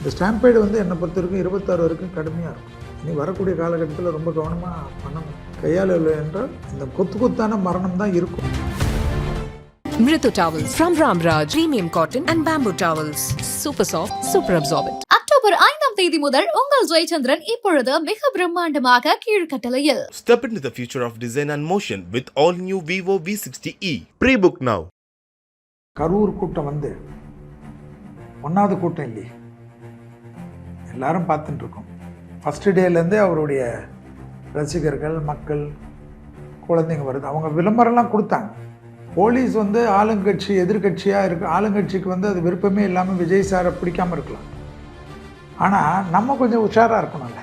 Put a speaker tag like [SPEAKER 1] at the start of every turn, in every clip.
[SPEAKER 1] இந்த ஸ்டாம்பேடு வந்து என்னை பொறுத்த வரைக்கும் இருபத்தாறு வரைக்கும் கடுமையாக இருக்கும் இனி வரக்கூடிய காலகட்டத்தில் ரொம்ப கவனமாக பண்ணணும் கையாளவில்லை என்றால் இந்த கொத்து கொத்தான மரணம் தான் இருக்கும்
[SPEAKER 2] Mritu towels from Ramraj, premium cotton and bamboo towels. Super soft, super absorbent.
[SPEAKER 3] October ஐந்தாம் தேதி முதல் உங்கள் ஜெயச்சந்திரன் இப்பொழுது மிக பிரம்மாண்டமாக கீழ்கட்டளையில்
[SPEAKER 4] Step into the future of design and motion with all new Vivo V60e. Pre-book now.
[SPEAKER 1] Karur கூட்டம் வந்து ஒன்றாவது கூட்டம் இல்லையே எல்லாரும் பார்த்துட்டுருக்கோம். ஃபஸ்ட்டு டேலேருந்தே அவருடைய ரசிகர்கள் மக்கள் குழந்தைங்க வருது. அவங்க விளம்பரம்லாம் கொடுத்தாங்க. போலீஸ் வந்து ஆளுங்கட்சி எதிர்கட்சியாக இருக்கு ஆளுங்கட்சிக்கு வந்து அது விருப்பமே இல்லாமல் விஜய் சாரை பிடிக்காம இருக்கலாம். ஆனால் நம்ம கொஞ்சம் உஷாராக இருக்கணும்ல.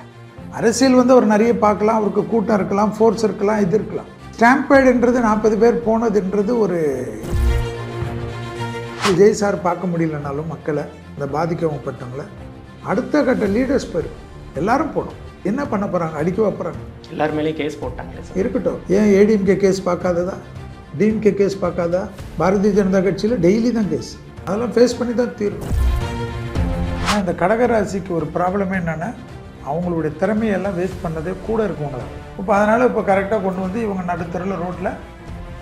[SPEAKER 1] அரசியல் வந்து அவர் நிறைய பார்க்கலாம் அவருக்கு கூட்டம் இருக்கலாம் ஃபோர்ஸ் இருக்கலாம் இது இருக்கலாம். ஸ்டாம்பேடுன்றது நாற்பது பேர் போனதுன்றது ஒரு விஜய் சார் பார்க்க முடியலனாலும் மக்களை இந்த பாதிக்கப்பட்டவங்களை அடுத்த கட்ட லீடர்ஸ் பேர். எல்லாரும் போகணும். என்ன பண்ண போகிறாங்க அடிக்க போகிறாங்க
[SPEAKER 5] எல்லார் மேலேயும் கேஸ் போட்டாங்களே சார்.
[SPEAKER 1] இருக்கட்டும். ஏன் ஏடிஎம்கே கேஸ் பார்க்காததா? DMK case பார்க்காதா? பாரதிய ஜனதா கட்சியில் டெய்லி தான் கேஸ் அதெல்லாம் ஃபேஸ் பண்ணி தான் தீரணும் ஆனால் இந்த கடகராசிக்கு ஒரு ப்ராப்ளமே என்னென்னா அவங்களுடைய திறமையெல்லாம் வேஸ்ட் பண்ணதே கூட இருக்கவங்க தான். இப்போ அதனால் இப்போ கரெக்டாக கொண்டு வந்து இவங்க நடுத்தரில் ரோட்டில்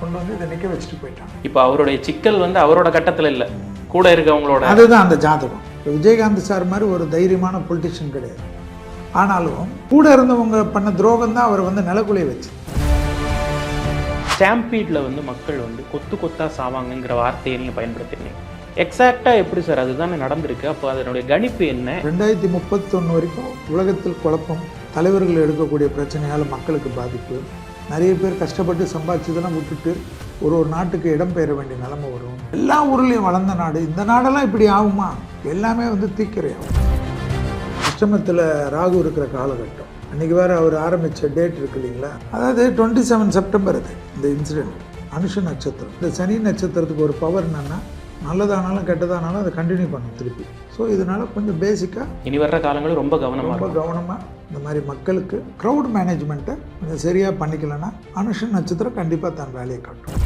[SPEAKER 1] கொண்டு வந்து இதை நிற்க வச்சுட்டு போயிட்டாங்க.
[SPEAKER 5] இப்போ அவருடைய சிக்கல் வந்து அவரோட கட்டத்தில் இல்லை. கூட இருக்கவங்களோட.
[SPEAKER 1] அதுதான் அந்த ஜாதகம். விஜயகாந்த் சார் மாதிரி ஒரு தைரியமான பொலிட்டிஷியன் கிடையாது. ஆனாலும் கூட இருந்தவங்க பண்ண துரோகம் தான் அவர் வந்து நிலக்குலைய வச்சு.
[SPEAKER 5] ஸ்டாம்பீட்ல வந்து மக்கள் வந்து கொத்து கொத்தா சாவாங்கங்கிற வார்த்தையை நீங்கள் பயன்படுத்தினீங்க எக்ஸாக்டாக எப்படி சார் அதுதானே நடந்திருக்கு? அப்போ அதனுடைய கணிப்பு என்ன?
[SPEAKER 1] ரெண்டாயிரத்தி முப்பத்தொன்று வரைக்கும் உலகத்தில் குழப்பம் தலைவர்கள் எடுக்கக்கூடிய பிரச்சனையால் மக்களுக்கு பாதிப்பு நிறைய பேர் கஷ்டப்பட்டு சம்பாதிச்சதெல்லாம் விட்டுட்டு ஒரு ஒரு நாட்டுக்கு இடம் பெயர வேண்டிய நிலைமை வரும். எல்லா ஊர்லேயும் வளர்ந்த நாடு. இந்த நாடெல்லாம் இப்படி ஆகுமா? எல்லாமே வந்து தீக்கிரையாகும் அஷ்டமத்தில் ராகு இருக்கிற காலகட்டம். அன்றைக்கி வேறு அவர் ஆரம்பித்த டேட் இருக்கு இல்லைங்களா? அதாவது டுவெண்ட்டி செவன் செப்டம்பர் அது இந்த இன்சிடெண்ட் அனுஷ நட்சத்திரம். இந்த சனி நட்சத்திரத்துக்கு ஒரு பவர் என்னென்னா நல்லதானாலும் கெட்டதானாலும் அதை கண்டினியூ பண்ணும் திருப்பி. ஸோ இதனால் கொஞ்சம் பேசிக்காக
[SPEAKER 5] இனி வர்ற காலங்களும் ரொம்ப கவனமாக
[SPEAKER 1] ரொம்ப கவனமாக இந்த மாதிரி மக்களுக்கு க்ரௌட் மேனேஜ்மெண்ட்டை கொஞ்சம் சரியாக பண்ணிக்கலன்னா அனுஷ நட்சத்திரம் கண்டிப்பாக தன் வேலையை காட்டும்.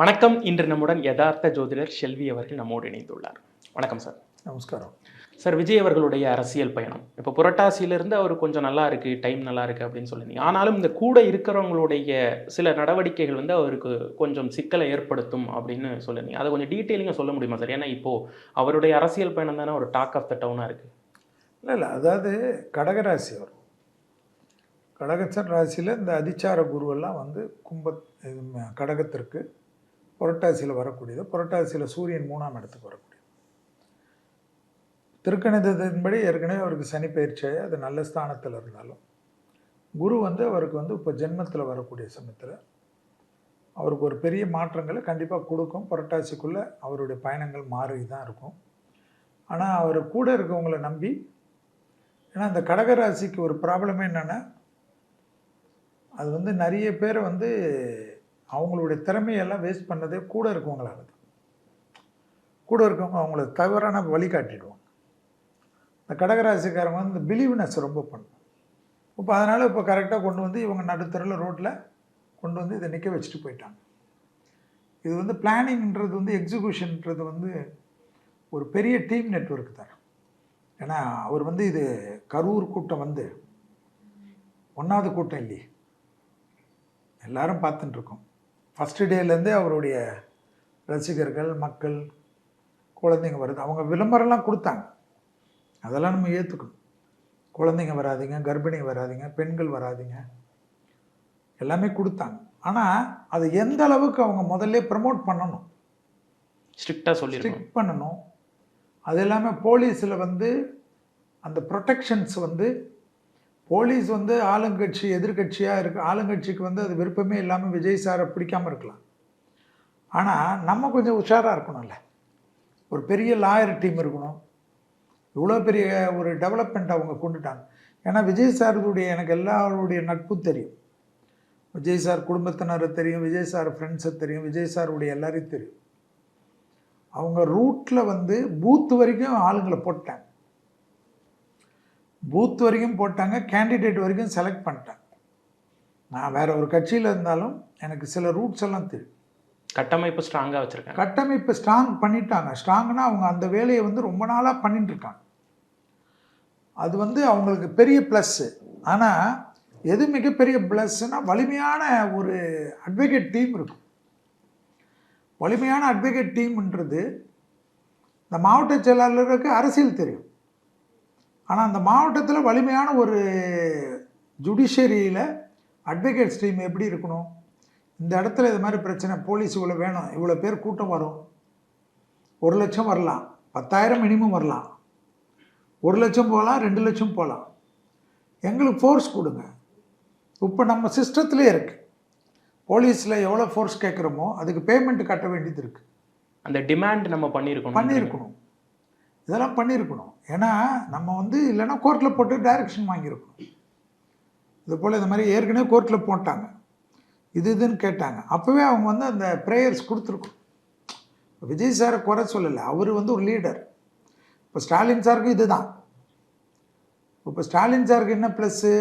[SPEAKER 5] வணக்கம். இன்று நம்முடன் யதார்த்த ஜோதிடர் செல்வி அவர்கள் நம்மோடு இணைந்துள்ளார். வணக்கம் சார்.
[SPEAKER 1] நமஸ்காரம்.
[SPEAKER 5] சார் விஜய் அவர்களுடைய அரசியல் பயணம். இப்போ புரட்டாசியிலிருந்து அவர் கொஞ்சம் நல்லா இருக்கு டைம் நல்லா இருக்கு அப்படின்னு சொல்லியிருந்தீங்க. ஆனாலும் இந்த கூட இருக்கிறவங்களுடைய சில நடவடிக்கைகள் வந்து அவருக்கு கொஞ்சம் சிக்கலை ஏற்படுத்தும் அப்படின்னு சொல்லியிருந்தீங்க. அதை கொஞ்சம் டீட்டெயிலிங்காக சொல்ல முடியுமா சார்? ஏன்னா இப்போ அவருடைய அரசியல் பயணம் தானே ஒரு டாக் ஆஃப் த டவுனாக இருக்கு.
[SPEAKER 1] இல்லை இல்லை. அதாவது கடகராசி வரும் கடகச்சன் ராசியில் இந்த அதிச்சார குருவெல்லாம் வந்து கும்ப கடகத்திற்கு புரட்டாசியில் வரக்கூடியது புரட்டாசியில் சூரியன் மூணாம் இடத்துக்கு வரக்கூடியது. திருக்கணிதத்தின்படி ஏற்கனவே அவருக்கு சனி பயிற்சியாகி அது நல்ல ஸ்தானத்தில் இருந்தாலும் குரு வந்து அவருக்கு வந்து இப்போ ஜென்மத்தில் வரக்கூடிய சமயத்தில் அவருக்கு ஒரு பெரிய மாற்றங்களை கண்டிப்பாக கொடுக்கும். புரட்டாசிக்குள்ளே அவருடைய பயணங்கள் மாறி தான் இருக்கும். ஆனால் அவர் கூட இருக்கவங்கள நம்பி ஏன்னா அந்த கடகராசிக்கு ஒரு ப்ராப்ளமே என்னென்னா அது வந்து நிறைய பேர் வந்து அவங்களுடைய திறமையெல்லாம் வேஸ்ட் பண்ணதே கூட இருக்கவங்களால தான். கூட இருக்கவங்க அவங்கள தவறான வழிகாட்டிடுவாங்க. இந்த கடகராசிக்காரங்க வந்து இந்த பிலீவ்னஸ் ரொம்ப பண்ணும் இப்போ அதனால் இப்போ கரெக்டாக கொண்டு வந்து இவங்க நடுத்தரில் ரோட்டில் கொண்டு வந்து இதை நிற்க வச்சுட்டு போயிட்டாங்க. இது வந்து பிளானிங்ன்றது வந்து எக்ஸிக்யூஷன்ன்றது வந்து ஒரு பெரிய டீம் நெட்வொர்க் தான் ஏன்னா அவர் வந்து இது கரூர் கூட்டம் வந்து ஒன்றாவது கூட்டம் இல்லையே. எல்லாரும் பார்த்துட்டுருக்கோம் ஃபஸ்ட்டு டேலேருந்தே அவருடைய ரசிகர்கள் மக்கள் குழந்தைங்க வருது. அவங்க விளம்பரம்லாம் கொடுத்தாங்க. அதெல்லாம் நம்ம ஏற்றுக்கணும் குழந்தைங்க வராதீங்க கர்ப்பிணி வராதீங்க பெண்கள் வராதீங்க. எல்லாமே கொடுத்தாங்க. ஆனால் அது எந்த அளவுக்கு அவங்க முதல்ல ப்ரமோட் பண்ணணும்?
[SPEAKER 5] ஸ்ட்ரிக்டாக சொல்லியிருக்கோம்
[SPEAKER 1] ஸ்ட்ரிக்ட் பண்ணணும். அது இல்லாமல் போலீஸில் வந்து அந்த ப்ரொடெக்ஷன்ஸ் வந்து போலீஸ் வந்து ஆளுங்கட்சி எதிர்கட்சியாக இருக்கு ஆளுங்கட்சிக்கு வந்து அது விருப்பமே இல்லாமல் விஜய் சாரை பிடிக்காம இருக்கலாம். ஆனால் நம்ம கொஞ்சம் உஷாராக இருக்கணும்ல. ஒரு பெரிய லாயர் டீம் இருக்கணும். இவ்வளோ பெரிய ஒரு டெவலப்மெண்ட் அவங்க கொண்டுட்டாங்க. ஏன்னா விஜய் சாருடைய எனக்கு எல்லாருடைய நட்பும் தெரியும். விஜய் சார் குடும்பத்தினரை தெரியும் விஜய் சார் ஃப்ரெண்ட்ஸை தெரியும் விஜய் சாருடைய எல்லாரையும் தெரியும். அவங்க ரூட்டில் வந்து பூத்து வரைக்கும் ஆளுங்களை போட்டாங்க. பூத் வரைக்கும் போட்டாங்க கேண்டிடேட் வரைக்கும் செலக்ட் பண்ணிட்டாங்க. நான் வேற ஒரு கட்சியில் இருந்தாலும் எனக்கு சில ரூட்ஸ் எல்லாம் தெரியும்
[SPEAKER 5] கட்டமைப்பு ஸ்ட்ராங்காக வச்சுருக்காங்க
[SPEAKER 1] கட்டமைப்பு ஸ்ட்ராங் பண்ணிட்டாங்க. ஸ்ட்ராங்னா அவங்க அந்த வேலையை வந்து ரொம்ப நாளாக பண்ணிட்டு இருக்காங்க. அது வந்து அவங்களுக்கு பெரிய ப்ளஸ்ஸு ஆனால் எது மிகப்பெரிய ப்ளஸ்னா வலிமையான ஒரு அட்வொகேட் டீம் இருக்கும். வலிமையான அட்வொகேட் டீம்ன்றது இந்த மாவட்ட செயலாளருக்கு அரசியல் தெரியும். ஆனால் அந்த மாவட்டத்தில் வலிமையான ஒரு ஜுடிஷியரியில் அட்வொகேட்ஸ் டீம் எப்படி இருக்கணும்? இந்த இடத்துல இது மாதிரி பிரச்சனை போலீஸ் இவ்வளோ வேணும் இவ்வளோ பேர் கூட்டம் வரும். ஒரு லட்சம் வரலாம் பத்தாயிரம் மினிமம் வரலாம். ஒரு லட்சம் போகலாம் ரெண்டு லட்சம் போகலாம். எங்களுக்கு ஃபோர்ஸ் கொடுங்க. இப்போ நம்ம சிஸ்டத்திலே இருக்குது போலீஸில் எவ்வளோ ஃபோர்ஸ் கேட்குறோமோ அதுக்கு பேமெண்ட் கட்ட வேண்டியது இருக்குது
[SPEAKER 5] அந்த டிமாண்ட் நம்ம பண்ணியிருக்கணும்.
[SPEAKER 1] பண்ணியிருக்கணும். இதெல்லாம் பண்ணியிருக்கணும். ஏன்னா நம்ம வந்து இல்லைன்னா கோர்ட்டில் போட்டு டைரக்ஷன் வாங்கியிருக்கணும். இது போல் இந்த மாதிரி ஏற்கனவே கோர்ட்டில் போட்டாங்க. இது இதுன்னு கேட்டாங்க. அப்போவே அவங்க வந்து அந்த ப்ரேயர்ஸ் கொடுத்துருக்கணும். விஜய் சாரை குறை சொல்லலை. அவர் வந்து ஒரு லீடர் இப்போ ஸ்டாலின் சாருக்கு இதுதான். இப்போ ஸ்டாலின் சாருக்கு என்ன ப்ளஸ்ஸு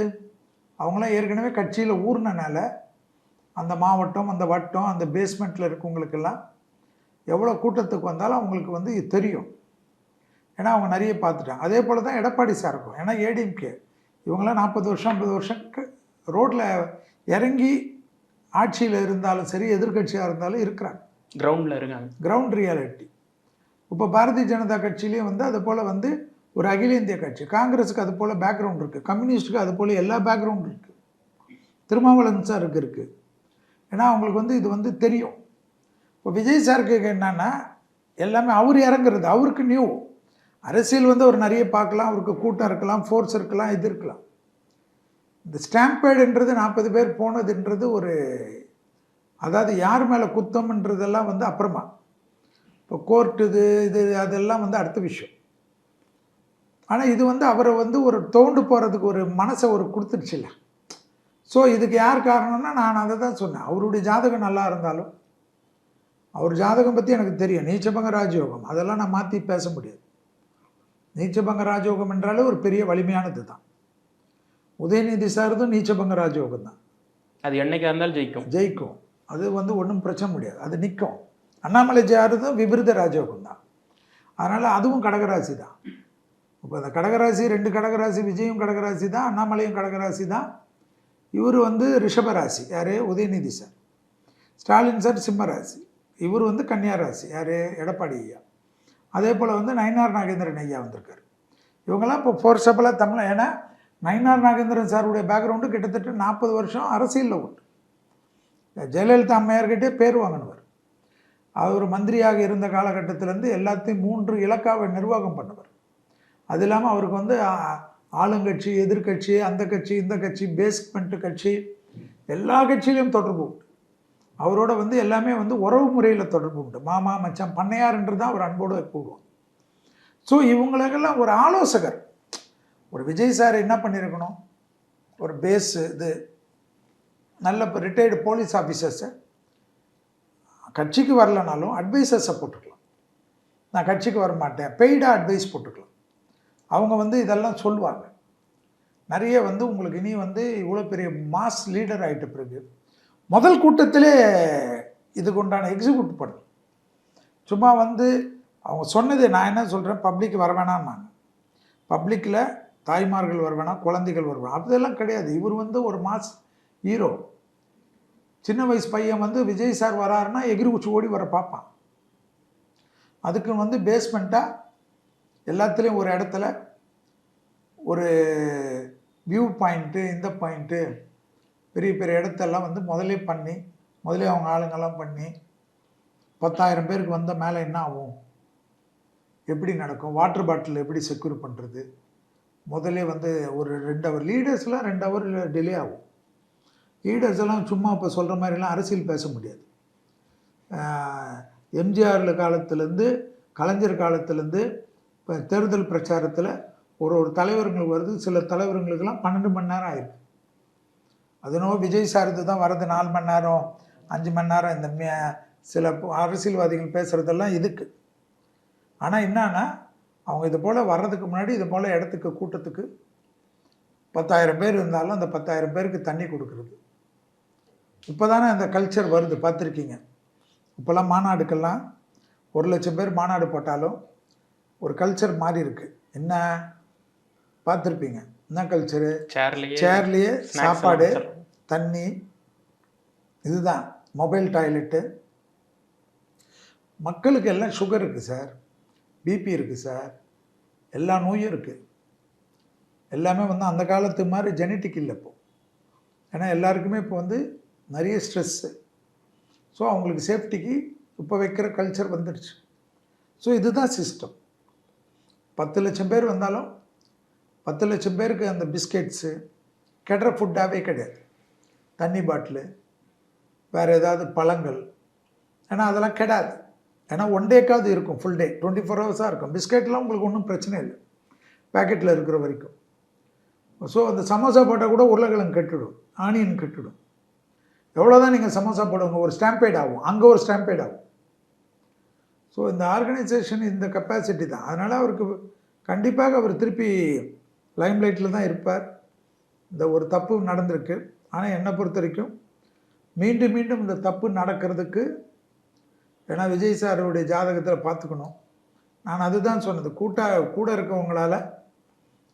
[SPEAKER 1] அவங்களாம் ஏற்கனவே கட்சியில் ஊர்னனால அந்த மாவட்டம் அந்த வட்டம் அந்த பேஸ்மெண்ட்டில் இருக்கவங்களுக்கெல்லாம் எவ்வளோ கூட்டத்துக்கு வந்தாலும் அவங்களுக்கு வந்து இது தெரியும். ஏன்னா அவங்க நிறைய பார்த்துட்டாங்க. அதே போல் தான் எடப்பாடி சார் இருக்கும் ஏன்னா ஏடிஎம்கே இவங்களாம் நாற்பது வருஷம் ஐம்பது வருஷம் ரோட்டில் இறங்கி ஆட்சியில் இருந்தாலும் சரி எதிர்க்கட்சியாக இருந்தாலும் இருக்கிறாங்க.
[SPEAKER 5] கிரவுண்டில் இருக்காங்க.
[SPEAKER 1] கிரவுண்ட் ரியாலிட்டி இப்போ பாரதிய ஜனதா கட்சியிலையும் வந்து அது போல் வந்து ஒரு அகில இந்திய கட்சி. காங்கிரஸுக்கு அது போல் பேக்ரவுண்ட் இருக்குது கம்யூனிஸ்ட்டுக்கு அது போல் எல்லா பேக்ரவுண்டும் இருக்குது திருமாவளவன் சாருக்கு இருக்குது ஏன்னா அவங்களுக்கு வந்து இது வந்து தெரியும். இப்போ விஜய் சாருக்கு என்னன்னா எல்லாமே அவர் இறங்குறது அவருக்கு நியூ அரசியல் வந்து அவர் நிறைய பார்க்கலாம் அவருக்கு கூட்டம் இருக்கலாம் ஃபோர்ஸ் இருக்கலாம் இது இருக்கலாம். இந்த ஸ்டாம்பேடுன்றது நாற்பது பேர் போனதுன்றது ஒரு அதாவது யார் மேலே குத்தம்ன்றதெல்லாம் வந்து அப்புறமா. இப்போ கோர்ட்டு இது இது அதெல்லாம் வந்து அடுத்த விஷயம். ஆனால் இது வந்து அவரை வந்து ஒரு தோண்டு போகிறதுக்கு ஒரு மனசை ஒரு கொடுத்துருச்சுல்ல ஸோ இதுக்கு யார் காரணம்னா நான் அதை தான் சொன்னேன். அவருடைய ஜாதகம் நல்லா இருந்தாலும் அவர் ஜாதகம் பற்றி எனக்கு தெரியும். நீச்சபங்க ராஜயோகம். அதெல்லாம் நான் மாற்றி பேச முடியாது. நீச்சபங்க ராஜயோகம் என்றாலே ஒரு பெரிய வலிமையானது தான். உதயநிதி சாரதும் நீச்சபங்க ராஜயோகம் தான்.
[SPEAKER 5] அது என்னைக்கா இருந்தாலும் ஜெயிக்கும்.
[SPEAKER 1] ஜெயிக்கும். அது வந்து ஒன்றும் பிரச்சனை முடியாது. அது நிற்கும். அண்ணாமலை ஜெயாரதும் விபரீத ராஜயோகம் தான். அதனால் அதுவும் கடகராசி தான். இப்போ இந்த கடகராசி ரெண்டு கடகராசி விஜயும் கடகராசி தான் அண்ணாமலையும் கடகராசி தான். இவர் வந்து ரிஷபராசி. யார்? உதயநிதி சார். ஸ்டாலின் சார் சிம்மராசி. இவர் வந்து கன்னியா ராசி. யார்? எடப்பாடி ஐயா. அதே போல் வந்து நயினார் நாகேந்திரன் ஐயா வந்திருக்காரு. இவங்கெல்லாம் இப்போ ஃபோர்ஸபிளாக தமிழ் ஏன்னா நயினார் நாகேந்திரன் சாருடைய பேக்ரவுண்டு கிட்டத்தட்ட நாற்பது வருஷம் அரசியலில் உண்டு. ஜெயலலிதா அம்மையார்கிட்டே பேர் வாங்கினவர். அவர் மந்திரியாக இருந்த காலகட்டத்திலேருந்து எல்லாத்தையும் மூன்று இலக்காவை நிர்வாகம் பண்ணவர். அது இல்லாமல் அவருக்கு வந்து ஆளுங்கட்சி எதிர்க்கட்சி அந்த கட்சி இந்த கட்சி பேஸ்மெண்ட் கட்சி எல்லா கட்சியிலையும் தொடர்பு உண்டு. அவரோட வந்து எல்லாமே வந்து உறவு முறையில் தொடர்பு உண்டு. மாமா மச்சான் பண்ணையார்ன்றது தான் அவர் அன்போடு கூடுவோம் ஸோ இவங்களுக்கெல்லாம் ஒரு ஆலோசகர். ஒரு விஜய் சார் என்ன பண்ணியிருக்கணும் ஒரு பேஸு இது நல்ல இப்போ ரிட்டையர்டு போலீஸ் ஆஃபீஸர்ஸை கட்சிக்கு வரலனாலும் அட்வைசர்ஸை போட்டுக்கலாம். நான் கட்சிக்கு வர மாட்டேன் பெய்டாக அட்வைஸ் போட்டுக்கலாம். அவங்க வந்து இதெல்லாம் சொல்லுவாங்க நிறைய வந்து உங்களுக்கு இனி வந்து இவ்வளோ பெரிய மாஸ் லீடர் ஆகிட்ட பிறகு முதல் கூட்டத்திலே இதுக்கு உண்டான எக்ஸிக்யூட் பண்ணு. சும்மா வந்து அவங்க சொன்னது நான் என்ன சொல்கிறேன் பப்ளிக் வர வேணாம்னாங்க பப்ளிக்கில் தாய்மார்கள் வர வேணாம் குழந்தைகள் வர வேணாம் அதெல்லாம் கிடையாது. இவர் வந்து ஒரு மாஸ் ஹீரோ சின்ன வயசு பையன் வந்து விஜய் சார் வராருன்னா எகிரி குச்சி ஓடி வர பார்ப்பான். அதுக்கு வந்து பேஸ்மெண்ட்டாக எல்லாத்துலேயும் ஒரு இடத்துல ஒரு வியூ பாயிண்ட்டு இந்த பாயிண்ட்டு பெரிய பெரிய இடத்தெல்லாம் வந்து முதலே பண்ணி முதலே அவங்க ஆளுங்கெல்லாம் பண்ணி பத்தாயிரம் பேருக்கு வந்த மேலே என்ன ஆகும்? எப்படி நடக்கும்? வாட்டர் பாட்டில் எப்படி செக்யூர் பண்ணுறது முதலே வந்து ஒரு ரெண்டு ஹவர் லீடர்ஸ்லாம் ரெண்டு ஹவர் டிலே ஆகும். லீடர்ஸ் எல்லாம் சும்மா இப்போ சொல்கிற மாதிரிலாம் அரசியல் பேச முடியாது. எம்ஜிஆரில் காலத்துலேருந்து கலைஞர் காலத்துலேருந்து இப்போ தேர்தல் பிரச்சாரத்தில் ஒரு ஒரு தலைவர்களுக்கு வருது. சில தலைவர்களுக்கெல்லாம் பன்னெண்டு மணி நேரம் ஆயிருக்கு. அதுவும் விஜய் சார்து தான் வர்றது நாலு மணி நேரம் அஞ்சு மணி நேரம் இந்த மே- சில அரசியல்வாதிகள் பேசுகிறதெல்லாம் இதுக்கு. ஆனால் என்னன்னா அவங்க இது போல் வர்றதுக்கு முன்னாடி இது போல் இடத்துக்கு கூட்டத்துக்கு பத்தாயிரம் பேர் இருந்தாலும் அந்த பத்தாயிரம் பேருக்கு தண்ணி கொடுக்குறது. இப்போ தானே அந்த கல்ச்சர் வருது பார்த்துருக்கீங்க. இப்போல்லாம் மாநாடுக்கெல்லாம் ஒரு லட்சம் பேர் மாநாடு போட்டாலும் ஒரு கல்ச்சர் மாறி இருக்குது என்ன? பார்த்துருப்பீங்க. என்ன கல்ச்சரு
[SPEAKER 5] சேர்லயே
[SPEAKER 1] சாப்பாடு. தண்ணி இதுதான். மொபைல் டாய்லெட்டு மக்களுக்கு எல்லாம் சுகர் இருக்குது சார் பிபி இருக்குது சார் எல்லா நோயும் இருக்குது எல்லாமே வந்து அந்த காலத்து மாதிரி ஜெனட்டிக் இல்லை இப்போ. ஏன்னா எல்லாருக்குமே இப்போ வந்து நிறைய ஸ்ட்ரெஸ்ஸு ஸோ அவங்களுக்கு சேஃப்டிக்கு இப்போ வைக்கிற கல்ச்சர் வந்துடுச்சு. ஸோ இதுதான் சிஸ்டம் பத்து லட்சம் பேர் வந்தாலும் பத்து லட்சம் பேருக்கு அந்த பிஸ்கெட்ஸு கெடுற ஃபுட்டாகவே கிடையாது. தண்ணி பாட்டிலு வேறு ஏதாவது பழங்கள். ஏன்னா அதெல்லாம் கெடாது. ஏன்னா ஒன் டேக்காவது இருக்கும் ஃபுல் டே டுவெண்ட்டி ஃபோர் ஹவர்ஸாக இருக்கும். பிஸ்கெட்லாம் உங்களுக்கு ஒன்றும் பிரச்சனை இல்லை. பேக்கெட்டில் இருக்கிற வரைக்கும். ஸோ அந்த சமோசா போட்டால் கூட உருளைக்கிழங்கு கெட்டுடும் ஆனியன் கெட்டுடும். எவ்வளோதான் நீங்கள் சமோசா போடுவாங்க ஒரு ஸ்டாம்பேட் ஆகும். அங்கே ஒரு ஸ்டாம்பேட் ஆகும். ஸோ இந்த ஆர்கனைசேஷன் இந்த கெப்பாசிட்டி தான். அதனால் அவருக்கு கண்டிப்பாக அவர் திருப்பி லைம்லைட்டில் தான் இருப்பார். இந்த ஒரு தப்பு நடந்திருக்கு. ஆனால் என்னை பொறுத்த வரைக்கும் மீண்டும் மீண்டும் இந்த தப்பு நடக்கிறதுக்கு ஏன்னா விஜய் சாருடைய ஜாதகத்தில் பார்த்துக்கணும். நான் அதுதான் சொன்னது. கூட்டா கூட இருக்கவங்களால்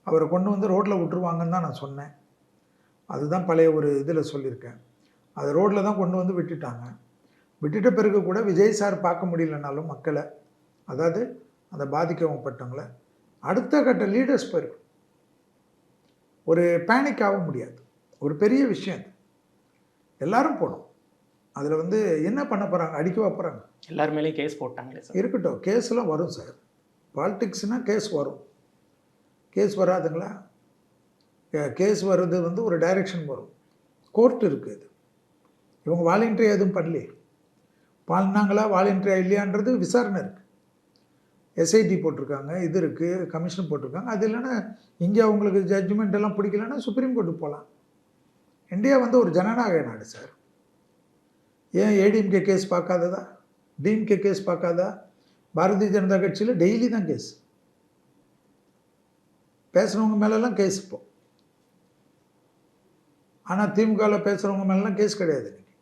[SPEAKER 1] அவரை கொண்டு வந்து ரோட்டில் விட்டுருவாங்கன்னு தான் நான் சொன்னேன். அதுதான் பழைய ஒரு இதில் சொல்லியிருக்கேன். அது ரோட்டில் தான் கொண்டு வந்து விட்டுட்டாங்க. விட்டுட்ட பிறகு கூட விஜய் சார் பார்க்க முடியலனாலும் மக்களை அதாவது அந்த பாதிக்கப்பட்டவங்களை அடுத்த கட்ட லீடர்ஸ் போயிருக்கும் ஒரு பேனிக் ஆக முடியாது. ஒரு பெரிய விஷயம் அது. எல்லாரும் போகணும் அதில் வந்து என்ன பண்ண போகிறாங்க அடிக்கவா போகிறாங்க
[SPEAKER 5] எல்லார் மேலேயும் கேஸ் போட்டாங்களே சார்
[SPEAKER 1] இருக்கட்டும். கேஸ்லாம் வரும் சார் பாலிடிக்ஸ்னால் கேஸ் வரும். கேஸ் வராதுங்களா? கேஸ் வர்றது வந்து ஒரு டைரெக்ஷன் வரும். கோர்ட் இருக்குது இது இவங்க வாலண்டரி எதுவும் பண்ணலையே. பண்ணாங்களா வாலண்டரியா இல்லையான்றது விசாரணை இருக்குது எஸ்ஐடி போட்டிருக்காங்க இது இருக்குது கமிஷன் போட்டிருக்காங்க. அது இல்லைன்னா இங்கே அவங்களுக்கு ஜட்ஜ்மெண்ட் எல்லாம் பிடிக்கலன்னா சுப்ரீம் கோர்ட்டுக்கு போகலாம். இந்தியா வந்து ஒரு ஜனநாயக நாடு சார் ஏன் ஏடிஎம்கே கேஸ் பார்க்காததா? DMK case பார்க்காதா? பாரதிய ஜனதா கட்சியில் டெய்லி தான் கேஸ் பேசுகிறவங்க மேலெல்லாம் கேஸ் இப்போ. ஆனால் திமுகவில் பேசுகிறவங்க மேலெலாம் கேஸ் கிடையாது இன்றைக்கி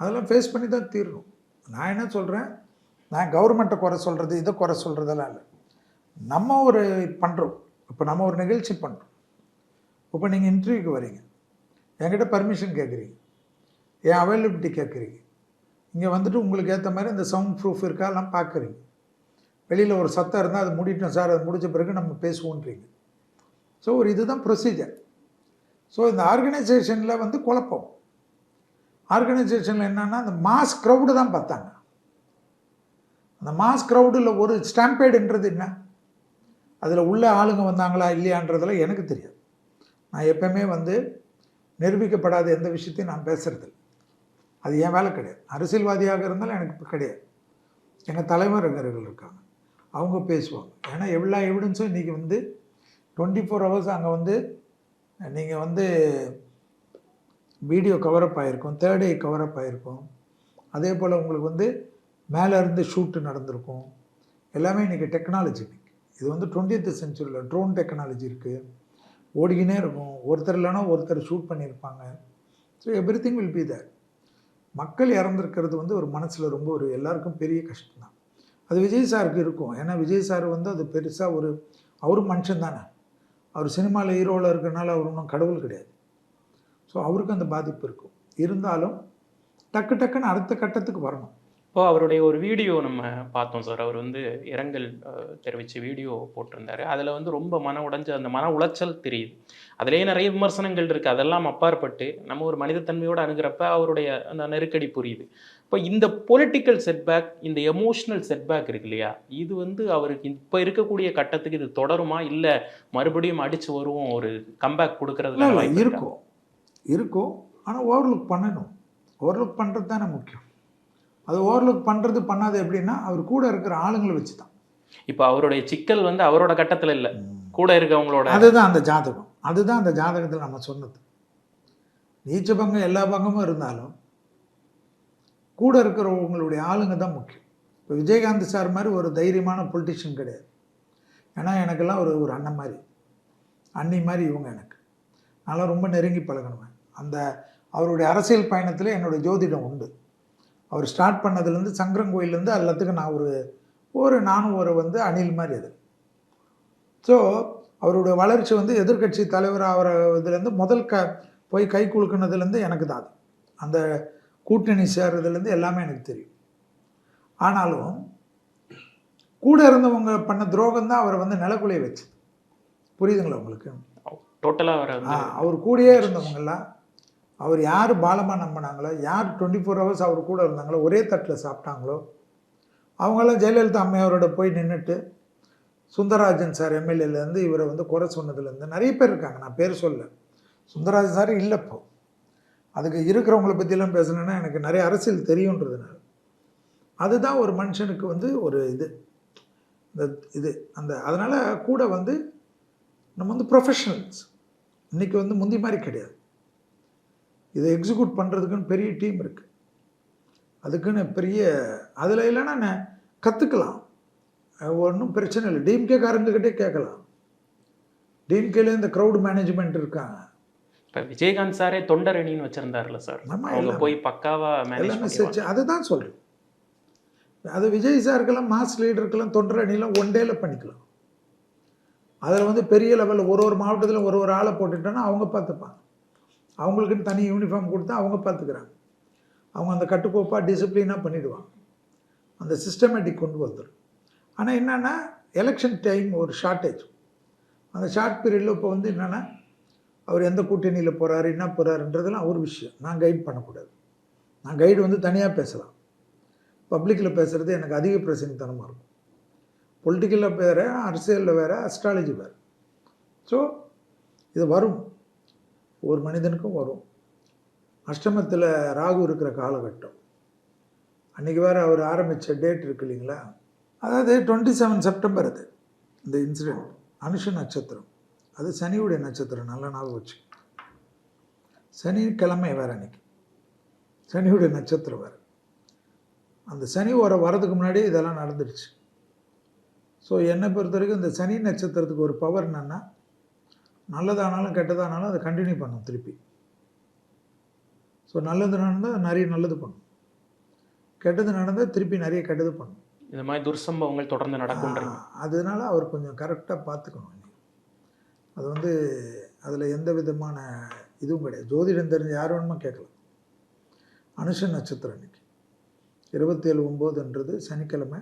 [SPEAKER 1] அதெல்லாம் ஃபேஸ் பண்ணி தான் தீரணும். நான் என்ன சொல்கிறேன் நான் கவர்மெண்ட்டை குறை சொல்கிறது இதை குறை சொல்கிறதெல்லாம் இல்லை. நம்ம ஒரு பண்ணுறோம் இப்போ நம்ம ஒரு நிகழ்ச்சி பண்ணுறோம் இப்போ நீங்கள் இன்டர்வியூக்கு வரீங்க. என்கிட்ட பர்மிஷன் கேட்குறீங்க. என் அவைலபிலிட்டி கேட்குறீங்க. இங்கே வந்துட்டு உங்களுக்கு ஏற்ற மாதிரி இந்த சவுண்ட் ப்ரூஃப் இருக்கா எல்லாம் பார்க்குறீங்க. வெளியில் ஒரு சத்தம் இருந்தால் அது முடிட்டோம் சார் அது முடிஞ்ச பிறகு நம்ம பேசுவோன்றீங்க. ஸோ ஒரு இதுதான் ப்ரொசீஜர் ஸோ இந்த ஆர்கனைசேஷனில் வந்து குழப்பம். ஆர்கனைசேஷனில் என்னென்னா அந்த மாஸ் க்ரௌடு தான் பார்த்தாங்க. அந்த மாஸ் க்ரௌடில் ஒரு ஸ்டாம்பேடுன்றது என்ன? அதில் உள்ள ஆளுங்க வந்தாங்களா இல்லையான்றதெல்லாம் எனக்கு தெரியாது. நான் எப்பயுமே வந்து நிரூபிக்கப்படாத எந்த விஷயத்தையும் நான் பேசுகிறது அது என் வேலை கிடையாது. அரசியல்வாதியாக இருந்தாலும் எனக்கு இப்போ கிடையாது. எங்கள் தலைவர்கள் இருக்காங்க. அவங்க பேசுவாங்க. ஏன்னா எல்லா எவிடன்ஸும் இன்றைக்கி வந்து டுவெண்ட்டி ஃபோர் ஹவர்ஸ் அங்கே வந்து நீங்கள் வந்து வீடியோ கவரப் ஆகிருக்கும் தேர்ட் ஐ கவரப் ஆகிருக்கும் அதே போல் உங்களுக்கு வந்து மேலே இருந்து ஷூட்டு நடந்திருக்கும். எல்லாமே இன்றைக்கி டெக்னாலஜி இது வந்து டுவெண்ட்டி செஞ்சுரியில் ட்ரோன் டெக்னாலஜி இருக்குது ஓடிக்கினே இருக்கும். ஒருத்தர் இல்லைன்னா ஒருத்தர் ஷூட் பண்ணியிருப்பாங்க. So everything will be there மக்கள் இறந்துருக்கிறது வந்து ஒரு மனசில் ரொம்ப ஒரு எல்லாருக்கும் பெரிய கஷ்டம்தான். அது விஜய் சாருக்கு இருக்கும். ஏன்னா விஜய் சார் வந்து அது பெருசாக ஒரு அவரும் மனுஷன் தானே. அவர் சினிமாவில் ஹீரோவில் இருக்கிறனால அவர் ஒன்றும் கடவுள் கிடையாது. ஸோ அவருக்கு அந்த பாதிப்பு இருக்கும். இருந்தாலும் டக்கு டக்குன்னு அடுத்த கட்டத்துக்கு வரணும்.
[SPEAKER 5] இப்போ அவருடைய ஒரு வீடியோ நம்ம பார்த்தோம் சார். அவர் வந்து இரங்கல் தெரிவிச்சு வீடியோ போட்டிருந்தாரு. அதில் வந்து ரொம்ப மன உடைஞ்ச அந்த மன உளைச்சல் தெரியுது. அதுலேயே நிறைய விமர்சனங்கள் இருக்குது அதெல்லாம் அப்பாற்பட்டு நம்ம ஒரு மனிதத்தன்மையோடு அணுகிறப்ப அவருடைய அந்த நெருக்கடி புரியுது. இப்போ இந்த பொலிட்டிக்கல் செட்பேக் இந்த எமோஷனல் செட்பேக் இருக்கு இல்லையா? இது வந்து அவருக்கு இப்போ இருக்கக்கூடிய கட்டத்துக்கு இது தொடருமா? இல்லை மறுபடியும் அடிச்சு வருவோம் ஒரு கம்பேக் கொடுக்கறதுல இருக்கா?
[SPEAKER 1] இருக்கும். இருக்கும். ஆனால் ஓவர்லுக் பண்ணணும். ஓவர்லுக் பண்ணுறது தானே முக்கியம். அது ஓவர்லுக் பண்ணுறது பண்ணாது எப்படின்னா அவர் கூட இருக்கிற ஆளுங்களை வச்சு தான்
[SPEAKER 5] இப்போ அவருடைய சிக்கல் வந்து அவரோட கட்டத்துல இல்லை. கூட இருக்கவங்களோட.
[SPEAKER 1] அதுதான் அந்த ஜாதகம். அதுதான் அந்த ஜாதகத்தில் நம்ம சொன்னது. நீச்ச பங்கம் எல்லா பங்கமும் இருந்தாலும் கூட இருக்கிறவங்களுடைய ஆளுங்க தான் முக்கியம். இப்போ விஜயகாந்த் சார் மாதிரி ஒரு தைரியமான பொலிட்டிஷியன் கிடையாது. ஏன்னா எனக்கெல்லாம் ஒரு ஒரு அண்ணன் மாதிரி. அண்ணி மாதிரி இவங்க எனக்கு. நல்லா ரொம்ப நெருங்கி பழகணுவேன் அந்த அவருடைய அரசியல் பயணத்தில் என்னுடைய ஜோதிடம் உண்டு. அவர் ஸ்டார்ட் பண்ணதுலேருந்து சங்கரங்கோயிலேருந்து எல்லாத்துக்கும் நான் ஒரு ஒரு நானும் ஒரு வந்து அணில் மாதிரி அது. ஸோ அவருடைய வளர்ச்சி வந்து எதிர்க்கட்சி தலைவர் ஆகிற இதுலேருந்து முதல் க போய் கை குலுக்குனதுலேருந்து எனக்கு தான் அது. அந்த கூட்டணி சேர்றதுலேருந்து எல்லாமே எனக்கு தெரியும். ஆனாலும் கூட இருந்தவங்க பண்ண துரோகம் தான் அவரை வந்து நிலக்குலைய வச்சு புரியுதுங்களா உங்களுக்கு?
[SPEAKER 5] டோட்டலாக அவர்
[SPEAKER 1] கூடயே இருந்தவங்கெல்லாம் அவர் யார் பாலமாக நம்பினாங்களோ யார் டுவெண்ட்டி ஃபோர் ஹவர்ஸ் அவர் கூட இருந்தாங்களோ ஒரே தட்டில் சாப்பிட்டாங்களோ அவங்களாம் ஜெயலலிதா அம்மையாரோட போய் நின்றுட்டு சுந்தரராஜன் சார் எம்எல்ஏலேருந்து இவரை வந்து குறை சொன்னதுலேருந்து நிறைய பேர் இருக்காங்க நான் பேர் சொல்ல சுந்தரராஜன் சார் இல்லை இப்போ. அதுக்கு இருக்கிறவங்கள பற்றிலாம் பேசணுன்னா எனக்கு நிறைய அரசியல் தெரியுன்றதுனால. அதுதான் ஒரு மனுஷனுக்கு வந்து ஒரு இது. இந்த இது அந்த அதனால் கூட வந்து நம்ம வந்து ப்ரொஃபஷனல்ஸ் இன்றைக்கி வந்து முந்தி மாதிரி கிடையாது. இதை எக்ஸிக்யூட் பண்ணுறதுக்குன்னு பெரிய டீம் இருக்குது அதுக்குன்னு பெரிய அதில் இல்லைன்னா நான் கற்றுக்கலாம் ஒன்றும் பிரச்சனை இல்லை. டிஎம்கே காரங்கக்கிட்டே கேட்கலாம். டிஎம்கேல இந்த க்ரௌட் மேனேஜ்மெண்ட் இருக்காங்க.
[SPEAKER 5] இப்போ விஜயகாந்த் சாரே தொண்டரணின்னு வச்சிருந்தாருல சார். அவங்க. போய் பக்காவா மேனேஜ்
[SPEAKER 1] அதுதான் சொல்கிறேன் அது விஜய் சாருக்கெல்லாம் மாஸ் லீடருக்கெல்லாம் தொண்டர் அணிலாம் ஒன் டேல பண்ணிக்கலாம். அதில் வந்து பெரிய லெவலில் ஒரு ஒரு மாவட்டத்தில் ஒரு ஒரு ஆளை போட்டுட்டோன்னா அவங்க பார்த்துப்பாங்க. அவங்களுக்குன்னு தனி யூனிஃபார்ம் கொடுத்தா அவங்க பார்த்துக்கிறாங்க. அவங்க அந்த கட்டுக்கோப்பாக டிசிப்ளினாக பண்ணிவிடுவாங்க அந்த சிஸ்டமேட்டிக் கொண்டு வந்துடும் ஆனால் என்னென்னா எலெக்ஷன் டைம் ஒரு ஷார்ட்டேஜ் அந்த ஷார்ட் பீரியடில் இப்போ வந்து என்னென்னா அவர் எந்த கூட்டணியில் போகிறாரு என்ன போகிறாருன்றதெல்லாம் அவர் விஷயம். நான் கைட் பண்ணக்கூடாது. நான் கைடு வந்து தனியாக பேசலாம். பப்ளிக்கில் பேசுகிறது எனக்கு அதிக பிரசங்கத்தனமாக இருக்கும். பொலிட்டிக்கலில் வேறு அரசியலில் வேறு அஸ்ட்ராலஜி வேறு. ஸோ இது வரும். ஒரு மனிதனுக்கும் வரும். அஷ்டமத்தில் ராகு இருக்கிற காலகட்டம். அன்றைக்கி வேறு அவர் ஆரம்பித்த டேட் இருக்கு இல்லைங்களா? அதாவது டுவெண்ட்டி செவன் செப்டம்பர் அது. இந்த இன்சிடெண்ட் அனுஷ நட்சத்திரம். அது சனியுடைய நட்சத்திரம். நல்லா நாள் வச்சு சனி கிழமை வேறு அன்னைக்கு. சனியுடைய நட்சத்திரம் வேறு. அந்த சனி வர வரதுக்கு முன்னாடி இதெல்லாம் நடந்துடுச்சு. ஸோ என்னை பொறுத்த வரைக்கும் இந்த சனி நட்சத்திரத்துக்கு ஒரு பவர் என்னென்னா நல்லதானாலும் கெட்டதானாலும் அதை கண்டினியூ பண்ணும் திருப்பி. ஸோ நல்லது நடந்தால் நிறைய நல்லது பண்ணும். கெட்டது நடந்தால் திருப்பி நிறைய கெட்டது பண்ணும்.
[SPEAKER 5] இந்த மாதிரி துர்சம்பவங்கள் தொடர்ந்து நடக்கும்ன்றீங்க.
[SPEAKER 1] ஆ, அதனால அவர் கொஞ்சம் கரெக்டாக பார்த்துக்கணும் அது வந்து அதில் எந்த விதமான இதுவும் கிடையாது. ஜோதிடம் தெரிஞ்ச யார் வேணுமோ கேட்கலாம். அனுஷ நட்சத்திரம் இன்னைக்கு. இருபத்தேழு ஒம்போதுன்றது சனிக்கிழமை.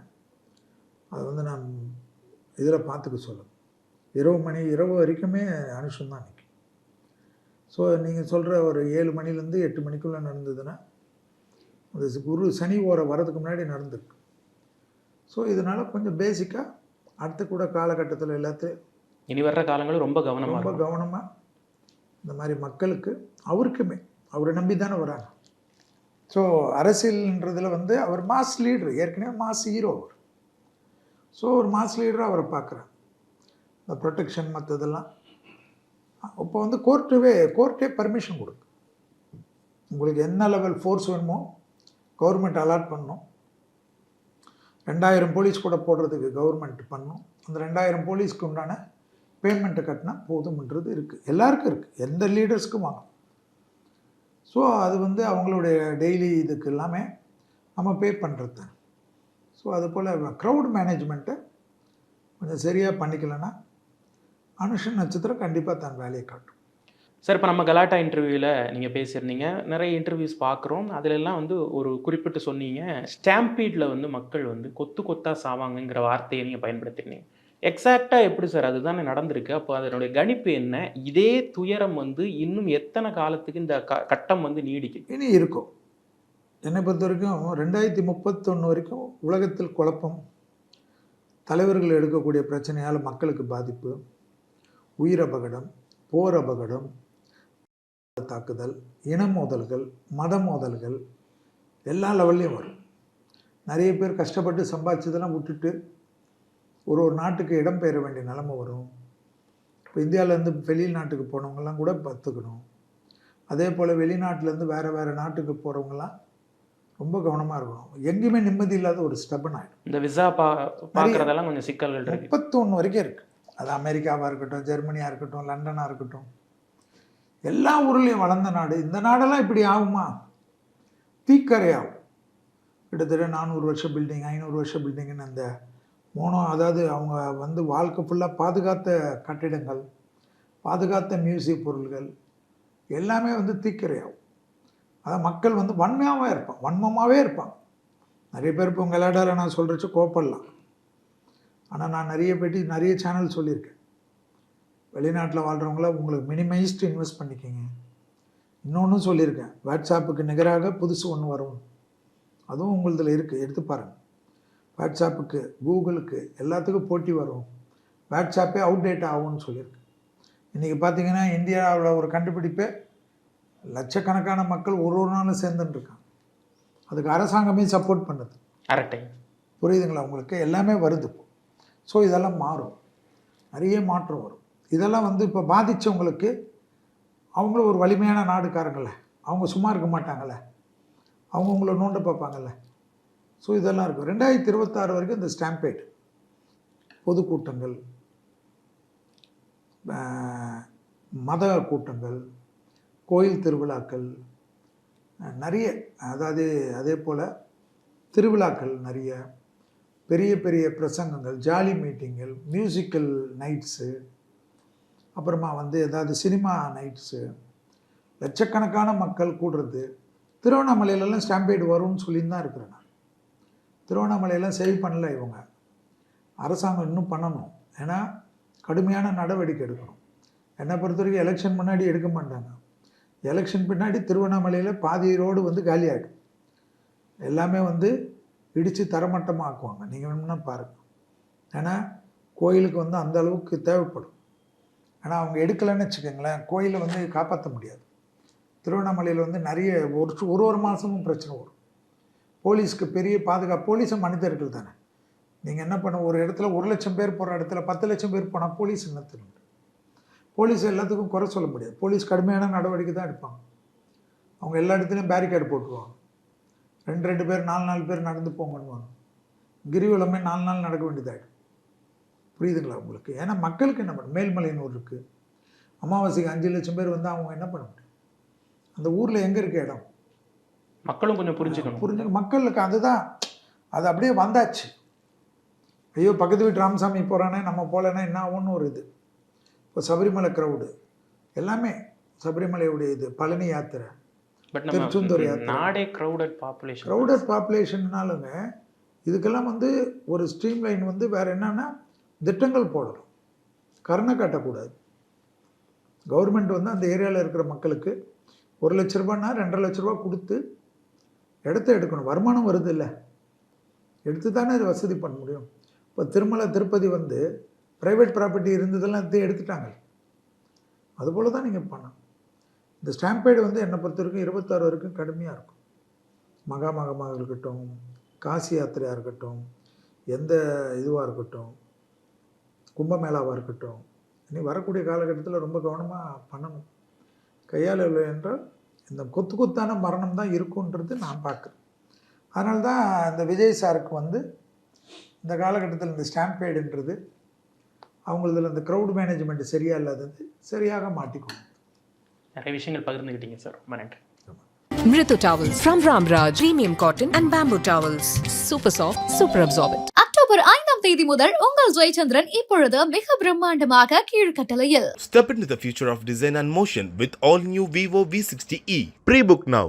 [SPEAKER 1] அது வந்து நான் இதில் பார்த்துக்க சொல்லணும் இரவு மணி இரவு வரைக்குமே அனுஷம் தான் இன்னைக்கு. ஸோ நீங்கள் சொல்கிற ஒரு ஏழு மணிலேருந்து எட்டு மணிக்குள்ளே நடந்ததுன்னா அது குரு சனி ஓர வரதுக்கு முன்னாடி நடந்திருக்கு. ஸோ இதனால் கொஞ்சம் பேசிக்காக அடுத்த கூட காலகட்டத்தில் எல்லாத்தையும்
[SPEAKER 5] இனி வர்ற காலங்களும் ரொம்ப கவனமா
[SPEAKER 1] ரொம்ப கவனமாக இந்த மாதிரி மக்களுக்கு அவருக்குமே அவரை நம்பி தானே வராங்க. ஸோ அரசியல்ன்றதில் வந்து அவர் மாஸ் லீடர் ஏற்கனவே மாஸ் ஹீரோ அவர். ஸோ ஒரு மாஸ் லீடராக அவரை பார்க்குறேன் இந்த ப்ரொடெக்ஷன் மற்றதெல்லாம் இப்போ வந்து கோர்ட்டுவே கோர்ட்டே பர்மிஷன் கொடுக்கு. உங்களுக்கு என்ன லெவல் ஃபோர்ஸ் வேணுமோ கவர்மெண்ட் அலாட் பண்ணும். ரெண்டாயிரம் போலீஸ் கூட போடுறதுக்கு கவர்மெண்ட் பண்ணும். அந்த ரெண்டாயிரம் போலீஸ்க்கு உண்டான பேமெண்ட்டை கட்டினா போதும்ன்றது இருக்குது எல்லாருக்கும் இருக்குது எந்த லீடர்ஸ்க்கும் வாங்க. ஸோ அது வந்து அவங்களுடைய டெய்லி இதுக்கு எல்லாமே நம்ம பே பண்ணுறது ஸோ அது போல் க்ரௌட் மேனேஜ்மெண்ட்டை கொஞ்சம் சரியாக பண்ணிக்கலைன்னா அனுஷன் நட்சத்திரம் கண்டிப்பாக தன் வேலையை காட்டும்.
[SPEAKER 5] சார் இப்போ நம்ம கலாட்டா இன்டர்வியூவில் நீங்கள் பேசியிருந்தீங்க. நிறைய இன்டர்வியூஸ் பார்க்குறோம். அதிலெல்லாம் வந்து ஒரு குறிப்பிட்டு சொன்னீங்க. ஸ்டாம்பீடில் வந்து மக்கள் வந்து கொத்து கொத்தா சாவாங்கங்கிற வார்த்தையை நீங்கள் பயன்படுத்திருந்தீங்க எக்ஸாக்டாக எப்படி சார்? அதுதானே நடந்திருக்கு. அப்போ அதனுடைய கணிப்பு என்ன? இதே துயரம் வந்து இன்னும் எத்தனை காலத்துக்கு இந்த க கட்டம் வந்து நீடிக்கும்?
[SPEAKER 1] இனி இருக்கும். என்னை பொறுத்த வரைக்கும் ரெண்டாயிரத்தி முப்பத்தொன்று வரைக்கும் உலகத்தில் குழப்பம் தலைவர்கள் எடுக்கக்கூடிய பிரச்சனையால் மக்களுக்கு பாதிப்பு உயிர் அபகடம் போர் அபகடம் தாக்குதல் இன மோதல்கள் மத மோதல்கள் எல்லா லெவல்லையும் வரும். நிறைய பேர் கஷ்டப்பட்டு சம்பாதிச்சதெல்லாம் விட்டுட்டு ஒரு ஒரு நாட்டுக்கு இடம் பெயர வேண்டிய நிலைமை வரும். இப்போ இந்தியாவிலேருந்து வெளிநாட்டுக்கு போனவங்கெல்லாம் கூட பார்த்துக்கணும் அதே போல் வெளிநாட்டிலேருந்து வேறு வேறு நாட்டுக்கு போகிறவங்கலாம் ரொம்ப கவனமாக இருக்கணும். எங்கேயுமே நிம்மதி இல்லாத ஒரு ஸ்டெபன் ஆகிடும்
[SPEAKER 5] இந்த விசா பா பார்க்குறதெல்லாம் கொஞ்சம் சிக்கல்கள்
[SPEAKER 1] முப்பத்தொன்று வரைக்கும் இருக்குது அது அமெரிக்காவாக இருக்கட்டும் ஜெர்மனியாக இருக்கட்டும் லண்டனாக இருக்கட்டும். எல்லா ஊர்லேயும் வளர்ந்த நாடு. இந்த நாடெல்லாம் இப்படி ஆகுமா? தீக்கரை ஆகும். கிட்டத்தட்ட நானூறு வருஷம் பில்டிங் ஐநூறு வருஷம் பில்டிங்குன்னு அந்த மோனோ அதாவது அவங்க வந்து வாழ்க்கை ஃபுல்லாக பாதுகாத்த கட்டிடங்கள் பாதுகாத்த மியூசிய பொருள்கள் எல்லாமே வந்து தீக்கிரையாகும் அதான் மக்கள் வந்து வன்மையாகவே இருப்பான் வன்மமாகவே இருப்பான் நிறைய பேர் இப்போ உங்கள் இலாடால நான் சொல்கிறச்சு கோப்படலாம் ஆனால் நான் நிறைய பேட்டி நிறைய சேனல் சொல்லியிருக்கேன். வெளிநாட்டில் வாழ்கிறவங்கள உங்களுக்கு மினிமைஸ்டு இன்வெஸ்ட் பண்ணிக்கோங்க. இன்னொன்றும் சொல்லியிருக்கேன். வாட்ஸ்அப்புக்கு நிகராக புதுசு ஒன்று வரும். அதுவும் உங்களதில் இருக்குது எடுத்து பாருங்கள் வாட்ஸ்அப்புக்கு கூகுளுக்கு எல்லாத்துக்கும் போட்டி வரும். வாட்ஸ்அப்பே அவுடேட் ஆகும்னு சொல்லியிருக்கு. இன்றைக்கி பார்த்தீங்கன்னா இந்தியாவில் ஒரு கண்டுபிடிப்பே லட்சக்கணக்கான மக்கள் ஒரு ஒரு நாளும் சேர்ந்துட்டு இருக்காங்க அதுக்கு அரசாங்கமே சப்போர்ட் பண்ணுது.
[SPEAKER 5] அரட்டை.
[SPEAKER 1] புரியுதுங்களா? உங்களுக்கு எல்லாமே வருது. இப்போ ஸோ இதெல்லாம் மாறும். நிறைய மாற்றம் வரும். இதெல்லாம் வந்து இப்போ பாதித்தவங்களுக்கு அவங்களும் ஒரு வலிமையான நாடுக்காரங்கள அவங்க சும்மா இருக்க மாட்டாங்கல்ல அவங்க உங்களை நோண்ட பார்ப்பாங்கல்ல ஸோ இதெல்லாம் இருக்கும். ரெண்டாயிரத்தி இருபத்தாறு வரைக்கும் இந்த ஸ்டாம்பேட் பொதுக்கூட்டங்கள் மத கூட்டங்கள் கோயில் திருவிழாக்கள் நிறைய அதாவது அதே போல் திருவிழாக்கள் நிறைய பெரிய பெரிய பிரசங்கங்கள் ஜாலி மீட்டிங்கள் மியூசிக்கல் நைட்ஸு அப்புறமா வந்து ஏதாவது சினிமா நைட்ஸு லட்சக்கணக்கான மக்கள் கூடுறது. திருவண்ணாமலையிலலாம் ஸ்டாம்பேடு வரும்னு சொல்லின்னு தான் இருக்கிறேன் நான். திருவண்ணாமலையெல்லாம் சேவ் பண்ணல இவங்க. அரசாங்கம் இன்னும் பண்ணணும். ஏன்னா கடுமையான நடவடிக்கை எடுக்கணும். என்னை பொறுத்த வரைக்கும் எலெக்ஷன் முன்னாடி எடுக்க மாட்டாங்க. எலெக்ஷன் பின்னாடி திருவண்ணாமலையில் பாதி ரோடு வந்து காலியாகிடும் எல்லாமே வந்து இடித்து தரமட்டமாக்குவாங்க. நீங்கள் வேணும்னா பாருங்கள் ஏன்னா கோயிலுக்கு வந்து அந்த அளவுக்கு தேவைப்படும். ஆனால் அவங்க எடுக்கலைன்னு வச்சுக்கோங்களேன் கோயிலை வந்து காப்பாற்ற முடியாது. திருவண்ணாமலையில் வந்து நிறைய ஒரு ஒரு ஒரு மாதமும் பிரச்சனை வரும். போலீஸ்க்கு பெரிய பாதுகாப்பு போலீஸும் மனிதர்கள் தானே. நீங்கள் என்ன பண்ண ஒரு இடத்துல ஒரு லட்சம் பேர் போகிற இடத்துல பத்து லட்சம் பேர் போனால் போலீஸ் என்னத்துக்கு போலீஸ் எல்லாத்துக்கும் குறை சொல்ல முடியாது. போலீஸ் கடுமையான நடவடிக்கை தான் எடுப்பாங்க. அவங்க எல்லா இடத்துலையும் பேரிகேடு போட்டுருவாங்க. ரெண்டு ரெண்டு பேர் நாலு நாலு பேர் நடந்து போங்கன்னுவாங்க. கிரிவலமே நாலு நாள் நடக்க வேண்டியதாகிடும் புரியுதுங்களா உங்களுக்கு? ஏன்னா மக்களுக்கு என்ன பண்ண மேல்மலையனூர் இருக்குது அமாவாசைக்கு அஞ்சு லட்சம் பேர் வந்து அவங்க என்ன பண்ண முடியும்? அந்த ஊரில் எங்கே இருக்க இடம்?
[SPEAKER 5] மக்களும் கொஞ்சம் புரிஞ்சுக்கணும்.
[SPEAKER 1] புரிஞ்சு மக்களுக்கு அதுதான். அது அப்படியே வந்தாச்சு. ஐயோ பக்கத்து வீட்டு ராமசாமி போகிறானே நம்ம போகலன்னா என்ன ஆகும்னு ஒரு இது. இப்போ சபரிமலை க்ரௌடு எல்லாமே சபரிமலையுடைய இது பழனி யாத்திரை.
[SPEAKER 5] பட்
[SPEAKER 1] திருச்செந்தூர்.
[SPEAKER 5] நாடே க்ரௌடட் பாப்புலேஷன்
[SPEAKER 1] க்ரௌடட் பாப்புலேஷன்னாலுங்க இதுக்கெல்லாம் வந்து ஒரு ஸ்ட்ரீம் லைன் வந்து வேறு என்னன்னா திட்டங்கள் போடணும். கருணை காட்டக்கூடாது. கவர்மெண்ட் வந்து அந்த ஏரியாவில் இருக்கிற மக்களுக்கு ஒரு லட்ச ரூபான்னா ரெண்டரை லட்ச ரூபா கொடுத்து இடத்த எடுக்கணும். வருமானம் வருது இல்லை எடுத்து தானே இது வசதி பண்ண முடியும். இப்போ திருமலை திருப்பதி வந்து ப்ரைவேட் ப்ராப்பர்ட்டி இருந்ததெல்லாம் எடுத்து எடுத்துட்டாங்க. அதுபோல் தான் நீங்கள் பண்ணணும். இந்த ஸ்டாம்பேடு வந்து என்னை பொறுத்த வரைக்கும் இருபத்தாறு வரைக்கும் கடுமையாக இருக்கும். மகாமகமாக இருக்கட்டும் காசி யாத்திரையாக இருக்கட்டும் எந்த இதுவாக இருக்கட்டும் கும்பமேளாவாக இருக்கட்டும் இனி வரக்கூடிய காலகட்டத்தில் ரொம்ப கவனமாக பண்ணணும். கையாளவில்லை என்றால் இந்த கொத்து கொத்தான மரணம் தான் இருக்குன்றது நான் பார்க்குறேன். அதனால தான் இந்த விஜய் சாருக்கு வந்து இந்த காலகட்டத்தில் இந்த ஸ்டாம்பேடுன்றது அவங்களதில் இந்த க்ரௌட் மேனேஜ்மெண்ட் சரியாக இல்லாதது சரியாக மாட்டிக்கணும்
[SPEAKER 5] நிறைய விஷயங்கள் பகிர்ந்துக்கிட்டீங்க சார் ரொம்ப நன்றி
[SPEAKER 2] Mritu Towels from Ramraj. Premium cotton and bamboo towels. Super soft, super absorbent.
[SPEAKER 3] October ஐந்தாம் தேதி முதல் உங்கள் ஜெயச்சந்திரன் இப்பொழுது மிக பிரம்மாண்டமாக கீழ்கட்டளையில்
[SPEAKER 4] Step into the future of design and motion with all new Vivo V60e. Pre-book now.